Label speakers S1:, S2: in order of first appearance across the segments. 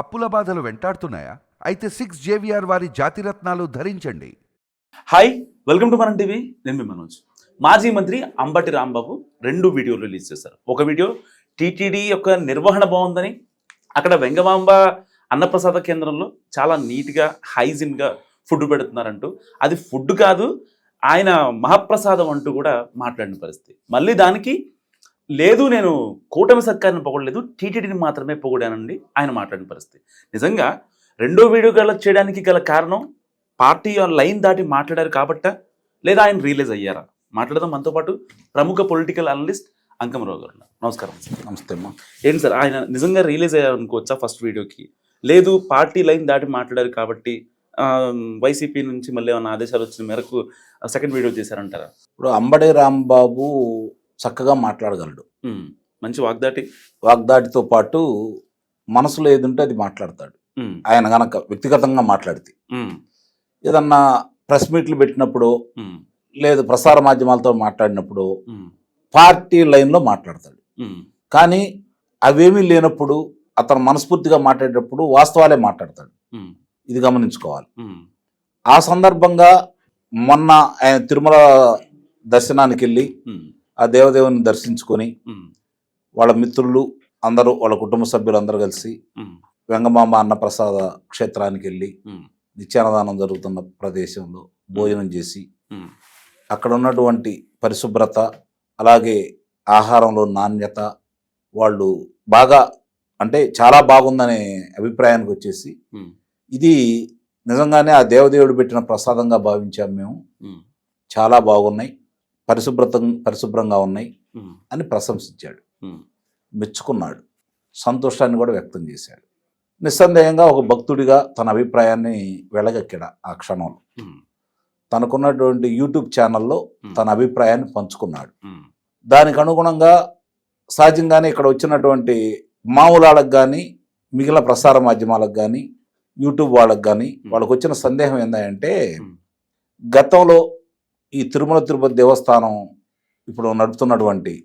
S1: అప్పుల బాధలు వెంటాడుతున్నాయా? అయితే సిక్స్ జేవిఆర్ వారి జాతిరత్నాలు ధరించండి.
S2: Hi welcome to Manam TV నేను మీ మనోజ్. మాజీ మంత్రి అంబటి రాంబాబు రెండు వీడియోలు రిలీజ్ చేశారు. ఒక వీడియో టీటీడీ యొక్క నిర్వహణ బాగుందని అక్కడ వెంగమాంబ అన్నప్రసాద కేంద్రంలో చాలా నీట్గా హైజిన్గా ఫుడ్ పెడుతున్నారంటూ. అది ఫుడ్ కాదు ఆయన మహాప్రసాదం అంటూ కూడా మాట్లాడిన పరిస్థితి. మళ్ళీ దానికి లేదు నేను కూటమి సర్కార్ని పొగడలేదు టీటీడీని మాత్రమే పొగిడానండి ఆయన మాట్లాడిన పరిస్థితి. నిజంగా రెండో వీడియో గల చేయడానికి గల కారణం పార్టీ ఆ లైన్ దాటి మాట్లాడారు కాబట్టా లేదా ఆయన రియలైజ్ అయ్యారా? మాట్లాడదాం మనతో పాటు ప్రముఖ పొలిటికల్ అనలిస్ట్ అంకమరావు గారు. నమస్కారం సార్.
S3: నమస్తే అమ్మా.
S2: ఏంటి సార్ ఆయన నిజంగా రియలైజ్ అయ్యారు అనుకోవచ్చా ఫస్ట్ వీడియోకి? లేదు పార్టీ లైన్ దాటి మాట్లాడారు కాబట్టి వైసీపీ నుంచి మళ్ళీ ఏమైనా ఆదేశాలు వచ్చిన మేరకు సెకండ్ వీడియో చేశారంటారా?
S3: ఇప్పుడు అంబడి రాంబాబు చక్కగా మాట్లాడగలడు.
S2: మంచి వాగ్దాటి?
S3: వాగ్దాటితో పాటు మనసులో ఏదుంటే అది మాట్లాడతాడు. ఆయన గనక వ్యక్తిగతంగా మాట్లాడితే. ఏదన్నా ప్రెస్ మీట్లు పెట్టినప్పుడు లేదు ప్రసార మాధ్యమాలతో మాట్లాడినప్పుడు పార్టీ లైన్లో మాట్లాడతాడు. కానీ అవేమీ లేనప్పుడు అతను మనస్ఫూర్తిగా మాట్లాడేటప్పుడు వాస్తవాలే మాట్లాడతాడు. ఇది గమనించుకోవాలి. ఆ సందర్భంగా మొన్న ఆయన తిరుమల దర్శనానికి వెళ్ళి ఆ దేవదేవుని దర్శించుకొని వాళ్ళ మిత్రులు అందరూ వాళ్ళ కుటుంబ సభ్యులు అందరూ కలిసి
S2: ఉమ్,
S3: వెంగమాంబ అన్నప్రసాద క్షేత్రానికి వెళ్ళి
S2: ఉమ్,
S3: నిత్యాన్నదానం జరుగుతున్న ప్రదేశంలో భోజనం చేసి అక్కడ ఉన్నటువంటి పరిశుభ్రత అలాగే ఆహారంలో నాణ్యత వాళ్ళు బాగా అంటే చాలా బాగుందనే అభిప్రాయానికి వచ్చేసి ఇది నిజంగానే ఆ దేవదేవుడు పెట్టిన ప్రసాదంగా భావించాం మేము. చాలా బాగున్నాయి. పరిశుభ్రత పరిశుభ్రంగా ఉన్నాయి అని ప్రశంసించాడు. మెచ్చుకున్నాడు. సంతోషాన్ని కూడా వ్యక్తం చేశాడు. నిస్సందేహంగా ఒక భక్తుడిగా తన అభిప్రాయాన్ని వెళ్ళగక్కాడు ఆ క్షణంలో తనకున్నటువంటి యూట్యూబ్ ఛానల్లో తన అభిప్రాయాన్ని పంచుకున్నాడు. దానికి అనుగుణంగా సహజంగానే ఇక్కడ వచ్చినటువంటి మామూలు వాళ్ళకి కానీ మిగిలిన ప్రసార మాధ్యమాలకు కానీ యూట్యూబ్ వాళ్ళకి కానీ వాళ్ళకి వచ్చిన సందేహం ఏంటంటే గతంలో ఈ తిరుమల తిరుపతి దేవస్థానం ఇప్పుడు నడుపుతున్నటువంటి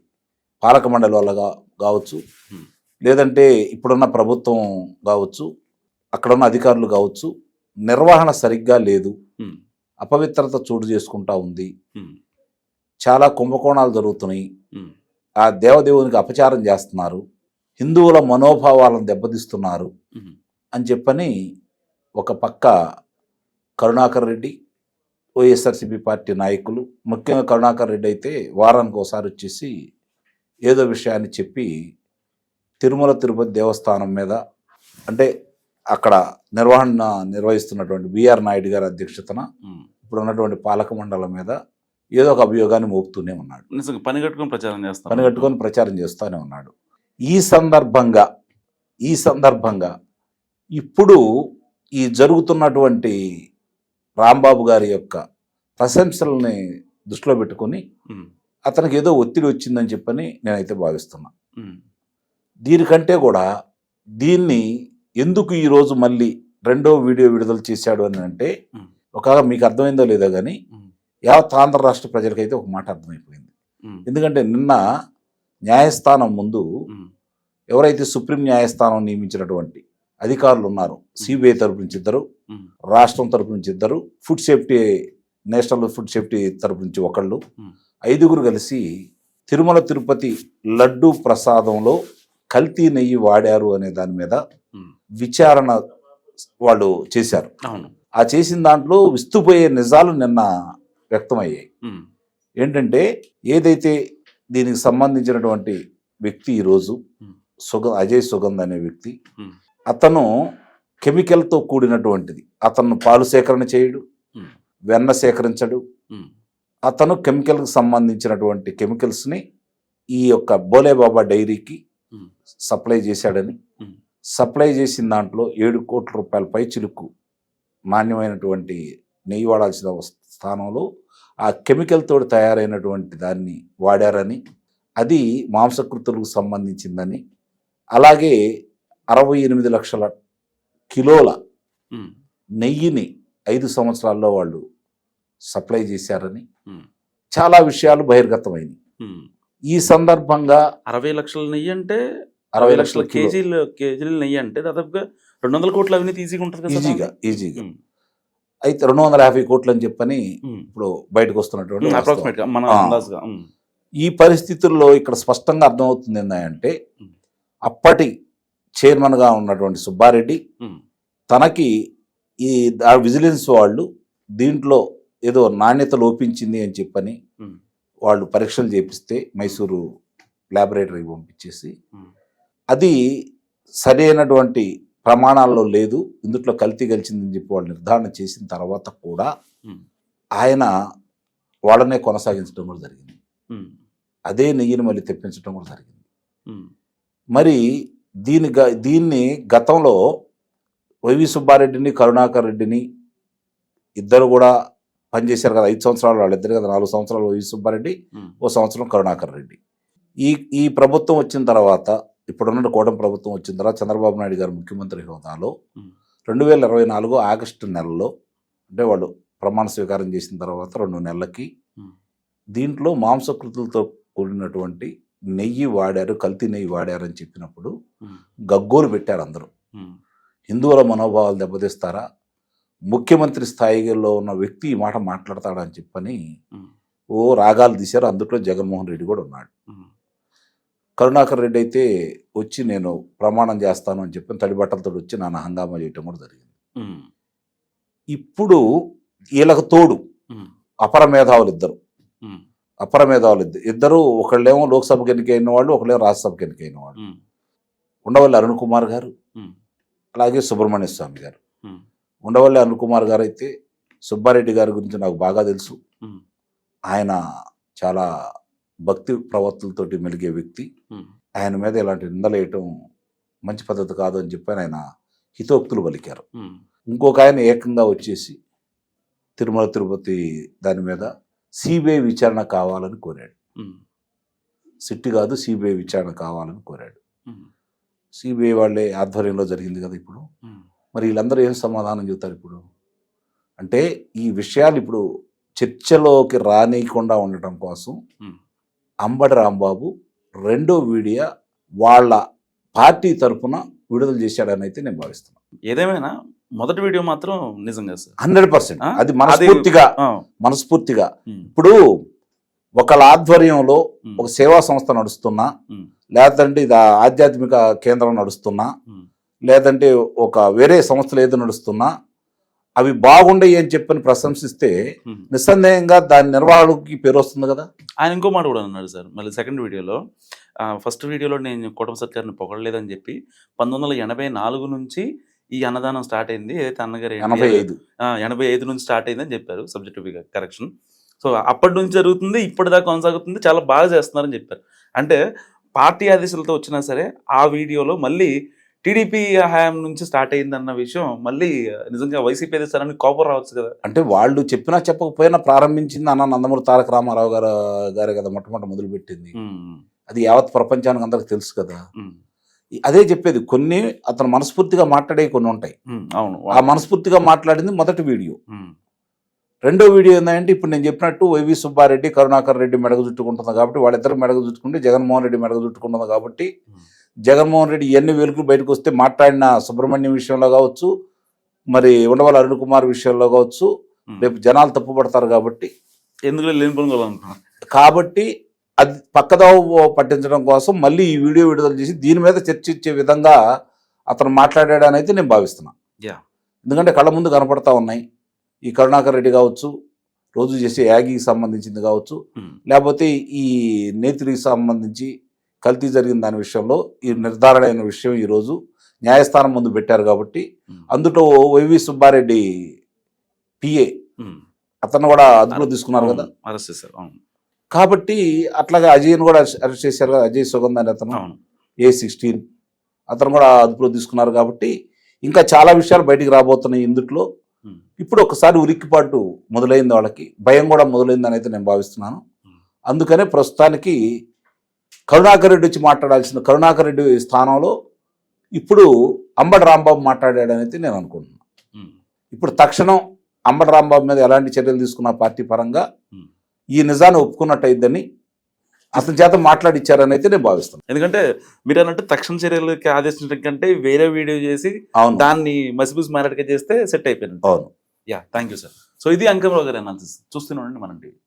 S3: పాలక మండలి వల్ల గా- కావచ్చు. లేదంటే ఇప్పుడున్న ప్రభుత్వం కావచ్చు అక్కడున్న అధికారులు కావచ్చు నిర్వహణ సరిగ్గా లేదు. అపవిత్రత చోటు చేసుకుంటా ఉంది. చాలా కుంభకోణాలు జరుగుతున్నాయి. ఆ దేవదేవునికి అపచారం చేస్తున్నారు. హిందువుల మనోభావాలను దెబ్బతీస్తున్నారు. అని చెప్పని ఒక పక్క కరుణాకర్ రెడ్డి వైఎస్ఆర్సీపీ పార్టీ నాయకులు ముఖ్యంగా కరుణాకర్ రెడ్డి అయితే వారానికి ఒకసారి వచ్చేసి ఏదో విషయాన్ని చెప్పి తిరుమల తిరుపతి దేవస్థానం మీద అంటే అక్కడ నిర్వహణ నిర్వహిస్తున్నటువంటి బిఆర్ నాయుడు గారి అధ్యక్షతన. ఇప్పుడు ఉన్నటువంటి పాలక మండలం మీద ఏదో ఒక అభియోగాన్ని మోపుతూనే ఉన్నాడు.
S2: నిజంగా పని కట్టుకొని ప్రచారం చేస్తాం
S3: పని కట్టుకొని ప్రచారం చేస్తూనే ఉన్నాడు. ఈ సందర్భంగా ఈ సందర్భంగా ఇప్పుడు ఈ జరుగుతున్నటువంటి రాంబాబు గారి యొక్క ప్రశంసల్ని దృష్టిలో పెట్టుకొని అతనికి ఏదో ఒత్తిడి వచ్చిందని చెప్పని నేనైతే భావిస్తున్నా. దీనికంటే కూడా దీన్ని ఎందుకు ఈరోజు మళ్ళీ రెండో వీడియో విడుదల చేశాడు అని అంటే. ఒకవేళ మీకు అర్థమైందో లేదో కానీ యావత్ ఆంధ్ర రాష్ట్ర ప్రజలకైతే ఒక మాట అర్థమైపోయింది. ఎందుకంటే నిన్న న్యాయస్థానం ముందు ఎవరైతే సుప్రీం న్యాయస్థానం నియమించినటువంటి అధికారులు ఉన్నారో. సిబిఐ తరపు నుంచి ఇద్దరు రాష్ట్రం తరపు నుంచి ఇద్దరు food safety national food safety తరపు నుంచి ఒకళ్ళు. ఐదుగురు కలిసి తిరుమల తిరుపతి లడ్డు ప్రసాదంలో కల్తీ నెయ్యి వాడారు అనే దాని మీద విచారణ వాళ్ళు చేశారు. ఆ చేసిన దాంట్లో విస్తుపోయే నిజాలు నిన్న వ్యక్తమయ్యాయి. ఏంటంటే ఏదైతే దీనికి సంబంధించినటువంటి వ్యక్తి ఈరోజు. సుగ అజయ్ సుగంధ్ అనే వ్యక్తి. అతను కెమికల్తో కూడినటువంటిది. అతను పాలు సేకరణ చేయడు. వెన్న సేకరించడు. అతను కెమికల్కి సంబంధించినటువంటి కెమికల్స్ని ఈ యొక్క బోలేబాబా డైరీకి సప్లై చేశాడని. సప్లై చేసిన దాంట్లో ఏడు కోట్ల రూపాయల పై చిలుకు నాణ్యమైనటువంటి నెయ్యి వాడాల్సిన స్థానంలో ఆ కెమికల్ తోటి తయారైనటువంటి దాన్ని వాడారని అది మాంసకృతులకు సంబంధించిందని అలాగే అరవై ఎనిమిది లక్షల కిలోల నెయ్యిని ఐదు సంవత్సరాల్లో వాళ్ళు సప్లై చేశారని చాలా విషయాలు బహిర్గతమైనవి. ఈ సందర్భంగా
S2: అరవై లక్షల నెయ్యి అంటే
S3: అరవై లక్షల
S2: కేజీలు కేజీల నెయ్యి అంటే దాదాపుగా రెండు వందల కోట్ల అవినీతి ఈజీగా ఉంటుంది కదా
S3: ఈజీగా ఈజీగా. అయితే రెండు వందల యాభై కోట్లు అని చెప్పని. ఇప్పుడు బయటకు వస్తున్నటువంటి ఈ పరిస్థితుల్లో ఇక్కడ స్పష్టంగా అర్థమవుతుంది ఏంటంటే. అప్పటి చైర్మన్గా ఉన్నటువంటి సుబ్బారెడ్డి తనకి ఈ విజిలెన్స్ వాళ్ళు దీంట్లో ఏదో నాణ్యత లోపించింది అని చెప్పని వాళ్ళు పరీక్షలు చేపిస్తే మైసూరు ల్యాబొరేటరీకి పంపించేసి అది సరైనటువంటి ప్రమాణాల్లో లేదు ఇందుట్లో కల్తీ గెలిచిందని చెప్పి వాళ్ళు నిర్ధారణ చేసిన తర్వాత కూడా ఆయన వాళ్ళనే కొనసాగించడం కూడా జరిగింది. అదే నెయ్యిని మళ్ళీ తెప్పించడం కూడా జరిగింది. మరి దీని గ- దీన్ని గతంలో వైవి సుబ్బారెడ్డిని కరుణాకర్ రెడ్డిని ఇద్దరు కూడా పనిచేశారు కదా ఐదు సంవత్సరాలు వాళ్ళిద్దరు కదా నాలుగు సంవత్సరాలు వైవి సుబ్బారెడ్డి ఓ సంవత్సరం కరుణాకర్ రెడ్డి. ఈ ఈ ప్రభుత్వం వచ్చిన తర్వాత ఇప్పుడున్న కూటమి ప్రభుత్వం వచ్చిన తర్వాత చంద్రబాబు నాయుడు గారు ముఖ్యమంత్రి హోదాలో రెండు వేల ఇరవై నాలుగు ఆగస్టు నెలలో అంటే వాళ్ళు ప్రమాణ స్వీకారం చేసిన తర్వాత రెండు నెలలకి దీంట్లో మాంసకృతులతో కూడినటువంటి నెయ్యి వాడారు కల్తీ నెయ్యి వాడారు అని చెప్పినప్పుడు గగ్గోలు పెట్టారు అందరూ. హిందువుల మనోభావాలు దెబ్బతీస్తారా? ముఖ్యమంత్రి స్థాయిలో ఉన్న వ్యక్తి ఈ మాట మాట్లాడతాడని చెప్పని ఓ రాగాలు తీశారు. అందులో జగన్మోహన్ రెడ్డి కూడా ఉన్నాడు. కరుణాకర్ రెడ్డి అయితే వచ్చి నేను ప్రమాణం చేస్తాను అని చెప్పి తడి బట్టలతో వచ్చి నాన్న హంగామా చేయటం కూడా జరిగింది. ఇప్పుడు వీళ్ళకు తోడు అపర మేధావులు ఇద్దరు. మేధావులు ఇద్దరు ఇద్దరు ఒకళ్ళేమో లోక్సభకి ఎన్నికైన వాళ్ళు ఒకళ్ళేమో రాజ్యసభకి ఎన్నికైన వాళ్ళు. ఉండవల్లి అరుణ్ కుమార్ గారు అలాగే సుబ్రహ్మణ్య స్వామి గారు. ఉండవల్లి అరుణ్ కుమార్ గారు అయితే సుబ్బారెడ్డి గారి గురించి నాకు బాగా తెలుసు. ఆయన చాలా భక్తి ప్రవర్తులతోటి మెలిగే వ్యక్తి. ఆయన మీద ఇలాంటి నిందలేయటం మంచి పద్ధతి కాదు అని చెప్పి ఆయన హితోక్తులు పలికారు. ఇంకొక ఆయన ఏకంగా వచ్చేసి తిరుమల తిరుపతి దాని మీద సిబిఐ విచారణ కావాలని కోరాడు. సిట్టి కాదు సిబిఐ విచారణ కావాలని కోరాడు. సిబిఐ వాళ్ళే ఆధ్వర్యంలో జరిగింది కదా ఇప్పుడు? మరి వీళ్ళందరూ ఏం సమాధానం చెబుతారు ఇప్పుడు? అంటే ఈ విషయాలు ఇప్పుడు చర్చలోకి రానియకుండా ఉండటం కోసం. అంబటి రాంబాబు రెండో వీడియో వాళ్ళ పార్టీ తరపున విడుదల చేశాడని అయితే నేను భావిస్తున్నాను
S2: ఏదేమైనా మొదటి వీడియో మాత్రం నిజంగా సార్.
S3: Hundred percent? అది మనస్ఫూర్తిగా మనస్ఫూర్తిగా. ఇప్పుడు ఒకళ్ళ ఆధ్వర్యంలో ఒక సేవా సంస్థ నడుస్తున్నా లేదంటే ఇది ఆధ్యాత్మిక కేంద్రం నడుస్తున్నా లేదంటే ఒక వేరే సంస్థలు ఏదో నడుస్తున్నా అవి బాగుండయి అని చెప్పని ప్రశంసిస్తే. నిస్సందేహంగా దాని నిర్వాహకుడికి పేరు వస్తుంది కదా.
S2: ఆయన ఇంకో మాట కూడా అన్నాడు సార్. మళ్ళీ సెకండ్ వీడియోలో ఫస్ట్ వీడియోలో నేను కుటుంబ సత్యాన్ని పొగడలేదని చెప్పి పంతొమ్మిది వందల ఎనభై నాలుగు నుంచి ఈ అన్నదానం స్టార్ట్ అయింది. ఏదైతే అన్నగారు
S3: ఎనభై ఐదు
S2: ఎనభై ఐదు నుంచి స్టార్ట్ అయిందని చెప్పారు సబ్జెక్ట్ కరెక్షన్. సో అప్పటి నుంచి జరుగుతుంది ఇప్పటిదాకా కొనసాగుతుంది చాలా బాగా చేస్తున్నారని చెప్పారు. అంటే పార్టీ ఆదేశాలతో వచ్చినా సరే ఆ వీడియోలో మళ్ళీ టీడీపీ హయాం నుంచి స్టార్ట్ అయిందన్న విషయం మళ్ళీ నిజంగా వైసీపీ అధికారానికి కోపం రావచ్చు కదా.
S3: అంటే వాళ్ళు చెప్పినా చెప్పకపోయినా ప్రారంభించింది అన్న నందమూరి తారక రామారావు గారు గారే కదా మొట్టమొదటి మొదలుపెట్టింది. అది యావత్ ప్రపంచానికి అందరికి తెలుసు కదా. అదే చెప్పేది కొన్ని అతను మనస్ఫూర్తిగా మాట్లాడే కొన్ని ఉంటాయి.
S2: అవును.
S3: ఆ మనస్ఫూర్తిగా మాట్లాడింది మొదటి వీడియో. రెండో వీడియో ఏంటంటే ఇప్పుడు నేను చెప్పినట్టు వైవి సుబ్బారెడ్డి కరుణాకర్ రెడ్డి మెడగ చుట్టుకుంటుంది కాబట్టి వాళ్ళిద్దరు మెడగ చుట్టుకుంటే జగన్మోహన్ రెడ్డి మెడగ చుట్టుకుంటుంది కాబట్టి జగన్మోహన్ రెడ్డి ఎన్ని వెలుగులు బయటకు వస్తే మాట్లాడిన సుబ్రహ్మణ్యం విషయంలో కావచ్చు మరి ఉండవల్లి అరుణ్ కుమార్ విషయంలో కావచ్చు. రేపు జనాలు తప్పుపడతారు కాబట్టి.
S2: ఎందుకు లేని
S3: కాబట్టి అది పక్కదోవ పట్టించడం కోసం మళ్ళీ ఈ వీడియో విడుదల చేసి దీని మీద చర్చించే విధంగా అతను మాట్లాడాడని అయితే నేను భావిస్తున్నా. ఎందుకంటే కళ్ళ ముందు కనపడతా ఉన్నాయి. ఈ కరుణాకర్ రెడ్డి కావచ్చు రోజు చేసే యాగికి సంబంధించింది కావచ్చు
S2: ఉమ్,
S3: లేకపోతే ఈ నేత్రికి సంబంధించి కల్తీ జరిగిన దాని విషయంలో ఈ నిర్ధారణ అయిన విషయం ఈరోజు న్యాయస్థానం ముందు పెట్టారు కాబట్టి
S2: ఉమ్,
S3: అందులో వైవి సుబ్బారెడ్డి పిఏ
S2: ఉమ్.
S3: అతను కూడా అదుపులో తీసుకున్నారు కదా.
S2: అరెస్ట్ చేశారు.
S3: కాబట్టి అట్లాగే అజయ్ని కూడా అరెస్ట్ చేశారు కదా అజయ్ సుగంధ్ అని అతను. ఏ సిక్స్టీన్ అతను కూడా అదుపులో తీసుకున్నారు కాబట్టి ఇంకా చాలా విషయాలు బయటికి రాబోతున్నాయి ఇందుట్లో. ఇప్పుడు ఒకసారి ఉలిక్కిపాటు మొదలైంది వాళ్ళకి. భయం కూడా మొదలైందని అయితే నేను భావిస్తున్నాను. అందుకనే ప్రస్తుతానికి కరుణాకర్ రెడ్డి వచ్చి మాట్లాడాల్సిన కరుణాకర్ రెడ్డి స్థానంలో ఇప్పుడు అంబటి రాంబాబు మాట్లాడాడని అయితే నేను అనుకుంటున్నాను ఇప్పుడు తక్షణం అంబటి రాంబాబు మీద ఎలాంటి చర్యలు తీసుకున్న పార్టీ పరంగా. ఈ నిజాన్ని ఒప్పుకున్నట్టయిద్దని అతని చేత మాట్లాడిచ్చారని అయితే నేను భావిస్తున్నాను.
S2: ఎందుకంటే మీరు అన్నట్టు తక్షణ చర్యలకి ఆదేశించడం కంటే వేరే వీడియో చేసి
S3: అవును.
S2: దాన్ని మసిబూసి మారడిగా చేస్తే సెట్ అయిపోయింది.
S3: అవును.
S2: Yeah thank you sir. So ఇది అంకమరావు గారి అనాలిసిస్ చూస్తూనే ఉండండి మనం టీవీ.